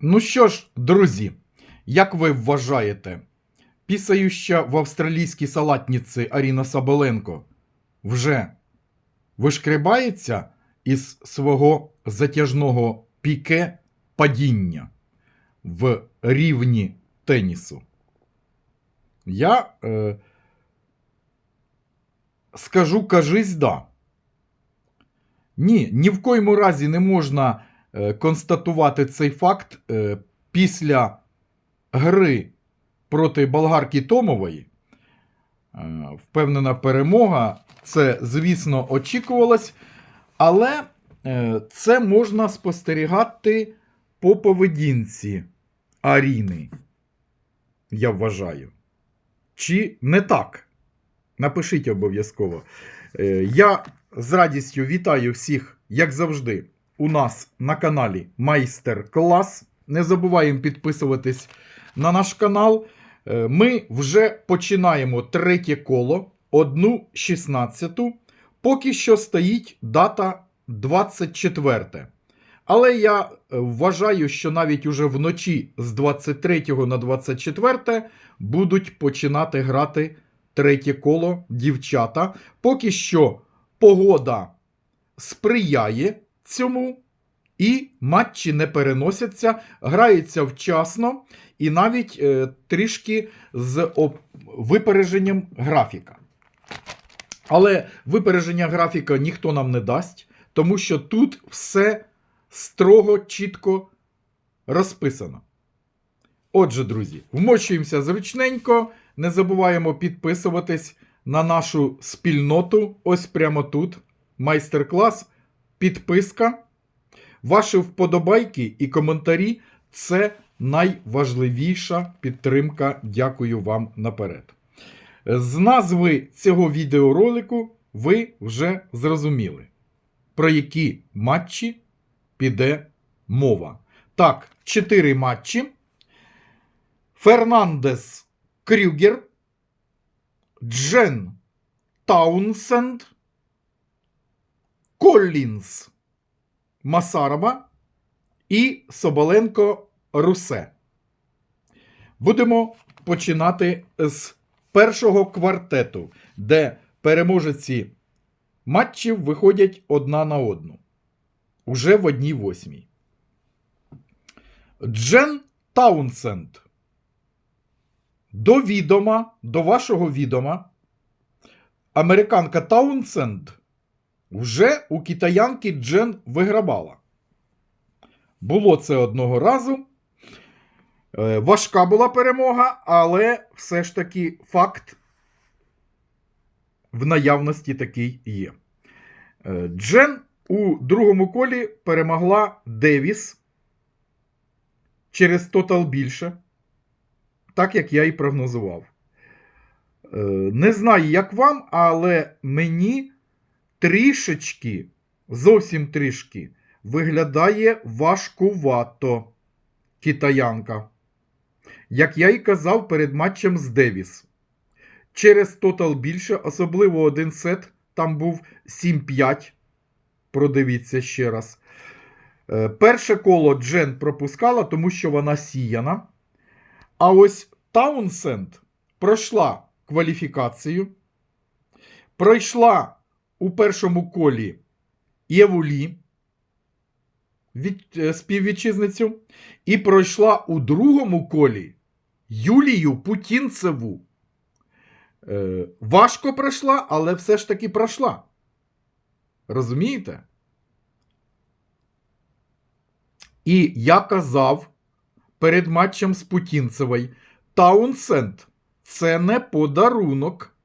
Ну що ж, друзі, як ви вважаєте, пісающа в австралійській салатниці Аріна Саболенко вже вишкребається із свого затяжного піке падіння в рівні тенісу? Я е, скажу, кажись, да. Ні, ні в коєму разі не можна констатувати цей факт е, після гри проти болгарки Томової. Е, впевнена перемога. Це, звісно, очікувалось, але е, це можна спостерігати по поведінці Аріни. Я вважаю. Чи не так? Напишіть обов'язково. Е, Я з радістю вітаю всіх, як завжди, у нас на каналі Майстер-клас. Не забуваємо підписуватись на наш канал. Е, Ми вже починаємо третє коло, одну 16. Поки що стоїть дата 24. Але я е, вважаю, що навіть уже вночі з 23 на 24 будуть починати грати третє коло дівчата. Поки що погода сприяє цьому, і матчі не переносяться, граються вчасно і навіть е, трішки з випередженням графіка. Але випередження графіка ніхто нам не дасть, тому що тут все строго, чітко розписано. Отже, друзі, вмочуємося зручненько, не забуваємо підписуватись на нашу спільноту. Ось прямо тут. Майстер-клас, підписка. Ваші вподобайки і коментарі це найважливіша підтримка. Дякую вам наперед. З назви цього відеоролику ви вже зрозуміли, про які матчі піде мова. Так, чотири матчі. Фернандес Крюгер, Джен Таунсенд, Коллінс Масарова і Соболенко Русе. Будемо починати з першого квартету, де переможеці матчів виходять одна на одну. Уже в одній восьмій. Джен Таунсенд. До відома, до вашого відома, американка Таунсенд вже у китаянки Джен виграбала. Було це одного разу. Е, Важка була перемога, але все ж таки факт в наявності такий є. Е, Джен у другому колі перемогла Девіс через тотал більше, так як я і прогнозував. Е, Не знаю, як вам, але мені трішечки, зовсім трішки, виглядає важкувато китаянка. Як я і казав перед матчем з Девіс. Через тотал більше, особливо один сет, там був 7-5. Продивіться ще раз. Е, Перше коло Джен пропускала, тому що вона сіяна. А ось Таунсенд пройшла кваліфікацію. Пройшла у першому колі Єву Лі, від, е, співвітчизницю, і пройшла у другому колі Юлію Путінцеву. Е, важко пройшла, але все ж таки пройшла. Розумієте? І я казав перед матчем з Путінцевою, Таунсенд це не подарунок.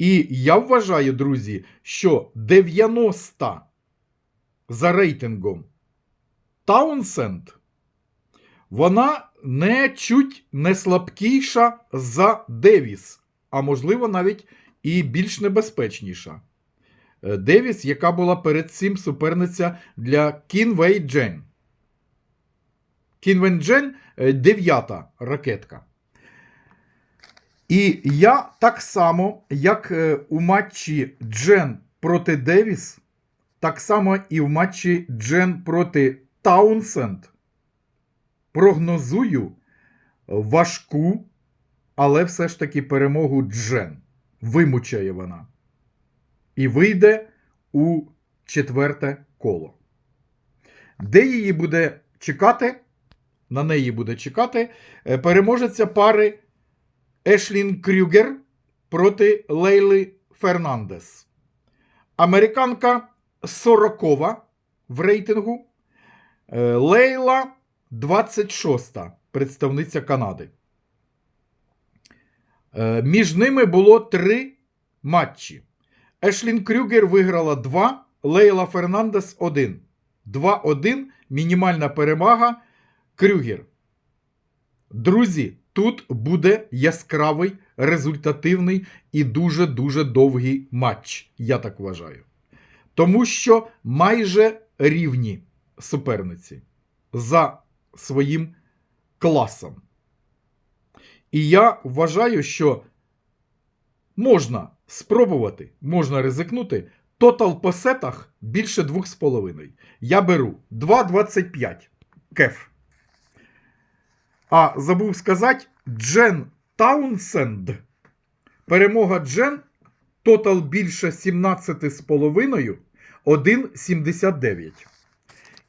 І я вважаю, друзі, що 90 за рейтингом Таунсенд, вона не чуть не слабкіша за Девіс, а можливо навіть і більш небезпечніша. Девіс, яка була перед цим суперниця для Кінвей Джен. Кінвей Джен е, дев'ята ракетка. І я так само, як е, у матчі Джен проти Девіс, так само і в матчі Джен проти Таунсенд прогнозую важку, але все ж таки перемогу Джен. Вимучає вона. І вийде у четверте коло. Де її буде чекати? На неї буде чекати е, переможеця пари Ешлін Крюгер проти Лейли Фернандес. Американка 40 в рейтингу. Е, Лейла 26 представниця Канади. Е, Між ними було три матчі. Ешлін Крюгер виграла 2, Лейла Фернандес 1. 2-1 мінімальна перемага Крюгер. Друзі, тут буде яскравий, результативний і дуже-дуже довгий матч, я так вважаю. Тому що майже рівні суперниці за своїм класом. І я вважаю, що можна спробувати, можна ризикнути. Тотал по сетах більше 2,5. Я беру 2,25 кеф. А забув сказати, Джен Таунсенд. Перемога Джен. Тотал більше 17,5, 1,79.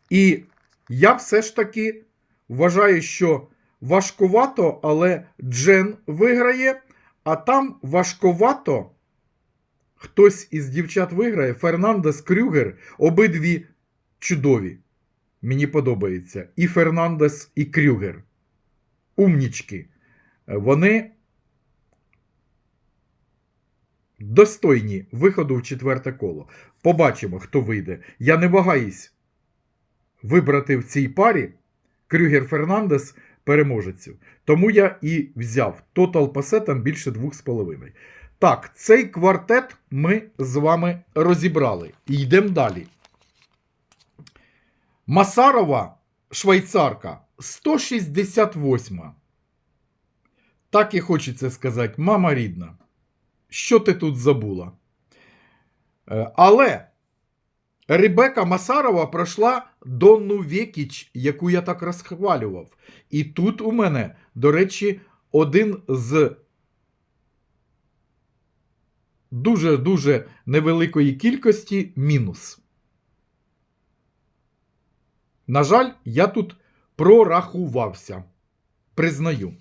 І я все ж таки вважаю, що важкувато, але Джен виграє, а там важковато. Хтось із дівчат виграє. Фернандес Крюгер. Обидві чудові. Мені подобається. І Фернандес, і Крюгер. Умнічки. Вони достойні виходу в четверте коло. Побачимо, хто вийде. Я не вагаюсь вибрати в цій парі Крюгер Фернандес переможецю. Тому я і взяв тотал по сетам більше 2,5. Так, цей квартет ми з вами розібрали. І йдемо далі. Масарова, швейцарка, 168. Так і хочеться сказати, мама рідна, що ти тут забула? Е, Але Ребека Масарова пройшла Донну Векіч, яку я так розхвалював. І тут у мене, до речі, один з дуже-дуже невеликої кількості мінус. На жаль, я тут прорахувався. Признаю.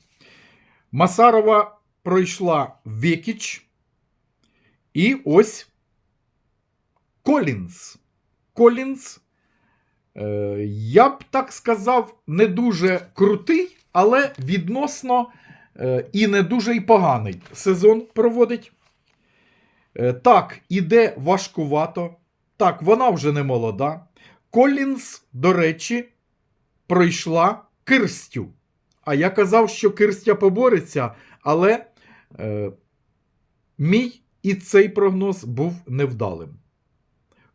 Масарова пройшла Векіч. І ось Колінс. Колінс, е, я б так сказав, не дуже крутий, але відносно е, і не дуже й поганий сезон проводить. Е, так, іде важкувато. Так, вона вже не молода. Колінс, до речі, пройшла Кирстю. А я казав, що Кирстя побореться, але е, мій і цей прогноз був невдалим.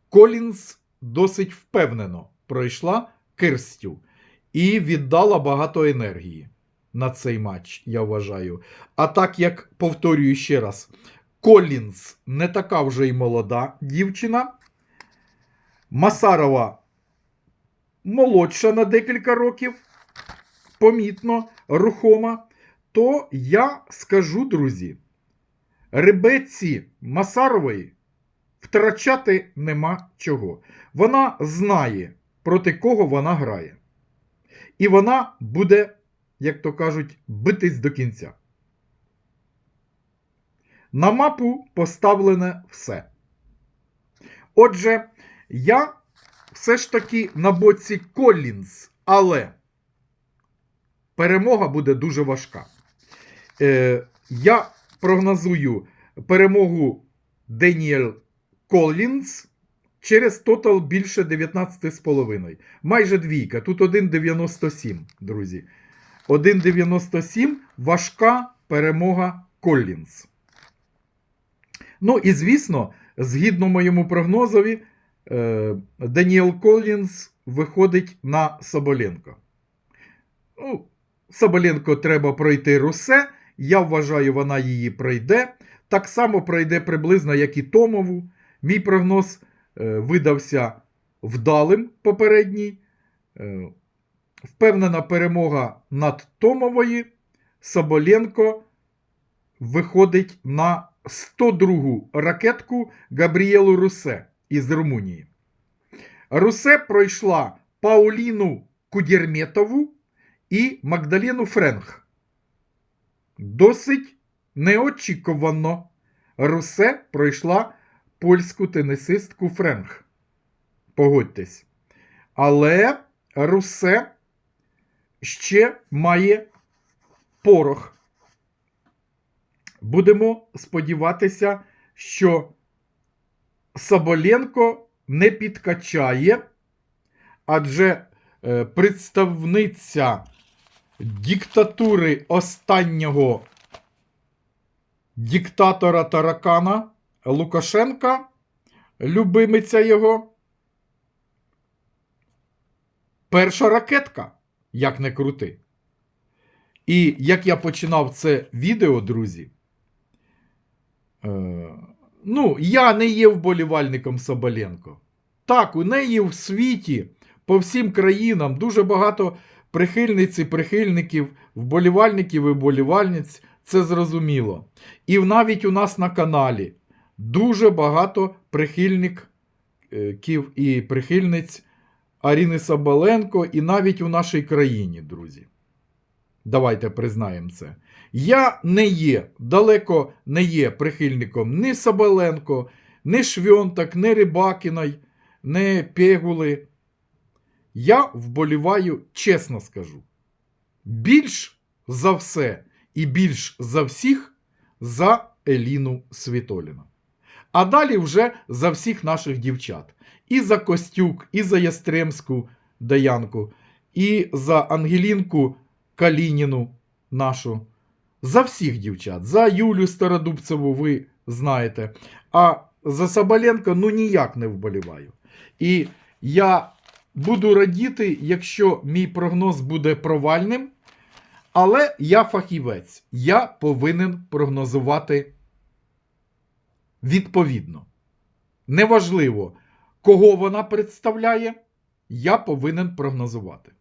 Колінс досить впевнено пройшла Кирстю і віддала багато енергії на цей матч, я вважаю. А так як повторюю ще раз, Колінс не така вже й молода дівчина. Масарова молодша на декілька років, помітно, рухома, то я скажу, друзі, ребеці Масарової втрачати нема чого. Вона знає, проти кого вона грає. І вона буде, як то кажуть, битись до кінця. На мапу поставлене все. Отже, я все ж таки на боці Колінс, але перемога буде дуже важка. Е, Я прогнозую перемогу Деніель Колінс через тотал більше 19,5. Майже двійка. Тут 1,97, друзі. 1,97 важка перемога Колінс. Ну і звісно, згідно моєму прогнозові, Даніел Колінс виходить на Соболенко. Ну, Соболенко треба пройти русе. Я вважаю, вона її пройде. Так само пройде приблизно, як і Томову. Мій прогноз е, видався вдалим попередній. Е, впевнена перемога над Томової. Соболенко виходить на 102-гу ракетку Габріелу Русе із Румунії. Русе пройшла Пауліну Кудєрметову і Магдалену Френх. Досить неочікувано Русе пройшла польську тенісистку Френх. Погодьтесь. Але Русе ще має порох. Будемо сподіватися, що Соболенко не підкачає, адже е, представниця диктатури останнього диктатора Таракана Лукашенка, любимиця його. Перша ракетка, як не крути. І як я починав це відео, друзі, е, ну, я не є вболівальником Соболенко. Так, у неї в світі по всім країнам дуже багато прихильниць і прихильників, вболівальників і вболівальниць, це зрозуміло. І навіть у нас на каналі дуже багато прихильників і прихильниць Аріни Соболенко, і навіть у нашій країні, друзі. Давайте признаємо це. Я не є, далеко не є прихильником ні Соболенко, ні Швьонтак, ні Рибакіної, ні Пегули. Я вболіваю, чесно скажу, більш за все і більш за всіх за Еліну Світоліна. А далі вже за всіх наших дівчат. І за Костюк, і за Ястремську Даянку, і за Ангелінку Калініну нашу. За всіх дівчат. За Юлю Стародубцеву ви знаєте. А за Соболенко ну ніяк не вболіваю. І я буду радіти, якщо мій прогноз буде провальним. Але я фахівець. Я повинен прогнозувати відповідно. Неважливо, кого вона представляє, я повинен прогнозувати.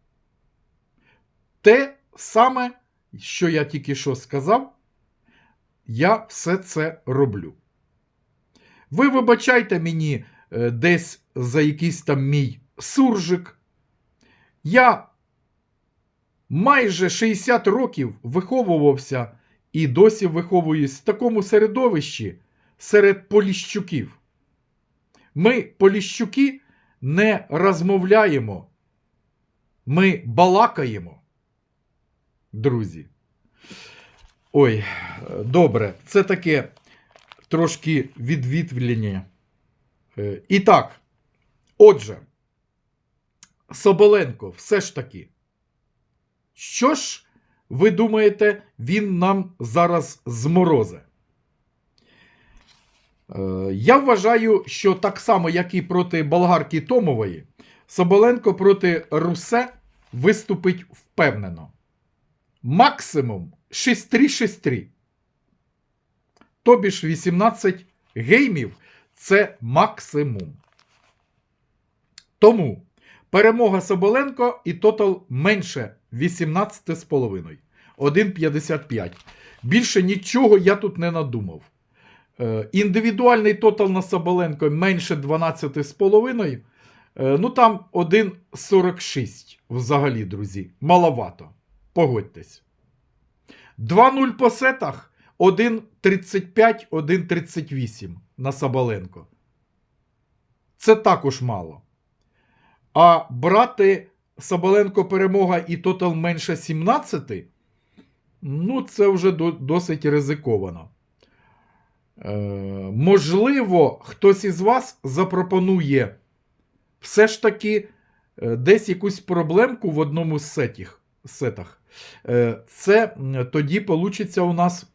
Те саме, що я тільки що сказав, я все це роблю. Ви вибачайте мені е, десь за якийсь там мій суржик. Я майже 60 років виховувався і досі виховуюсь в такому середовищі серед поліщуків. Ми, поліщуки, не розмовляємо, ми балакаємо. Друзі. Ой, добре, це таке трошки відвітвлення. Е, І так, отже, Соболенко, все ж таки. Що ж, ви думаєте, він нам зараз зморозе? Е, Я вважаю, що так само, як і проти болгарки Томової, Соболенко проти Русе виступить впевнено. Максимум 6-3-6-3. Тобі ж 18 геймів це максимум. Тому перемога Соболенко і тотал менше 18,5. 1,55. Більше нічого я тут не надумав. Е, Індивідуальний тотал на Соболенко менше 12,5. Е, Ну там 1,46 взагалі, друзі. Маловато. Погодьтесь. 2-0 по сетах 1,35, 1,38 на Соболенко. Це також мало. А брати Соболенко перемога і тотал менше 17, ну, це вже досить ризиковано. Е, можливо, хтось із вас запропонує все ж таки е, десь якусь проблемку в одному з сетіх, сетах. Е, це тоді получиться у нас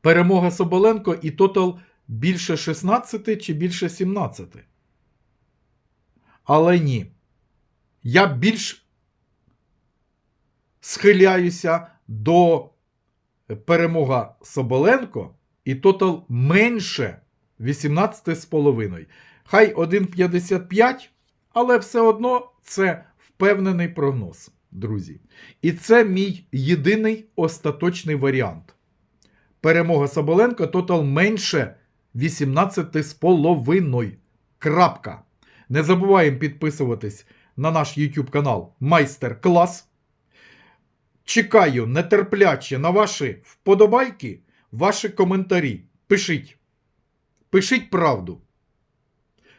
перемога Соболенко і тотал більше 16 чи більше 17. Але ні. Я більш схиляюся до перемога Соболенко і тотал менше 18,5. Хай 1,55, але все одно це впевнений прогноз, друзі. І це мій єдиний остаточний варіант. Перемога Соболенка тотал менше 18,5. Крапка. Не забуваємо підписуватись на наш YouTube канал Майстер Клас. Чекаю нетерпляче на ваші вподобайки, ваші коментарі. Пишіть. Пишіть правду.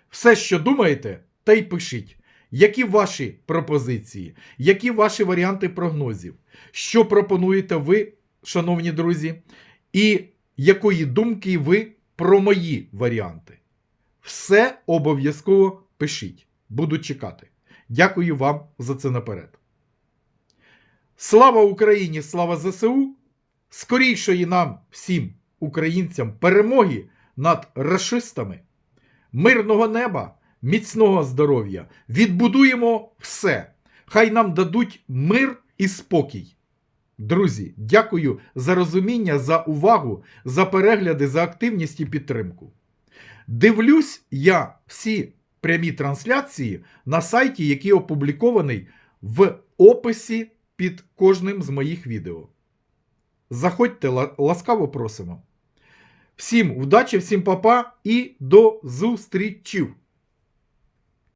Все, що думаєте, та й пишіть. Які ваші пропозиції, які ваші варіанти прогнозів? Що пропонуєте ви, шановні друзі, і якої думки ви про мої варіанти? Все обов'язково пишіть. Буду чекати. Дякую вам за це наперед. Слава Україні! Слава ЗСУ! Скорішої нам всім українцям перемоги над расистами, мирного неба, міцного здоров'я. Відбудуємо все. Хай нам дадуть мир і спокій. Друзі, дякую за розуміння, за увагу, за перегляди, за активність і підтримку. Дивлюсь я всі прямі трансляції на сайті, який опублікований в описі під кожним з моїх відео. Заходьте, ласкаво просимо. Всім удачі, всім папа і до зустрічів!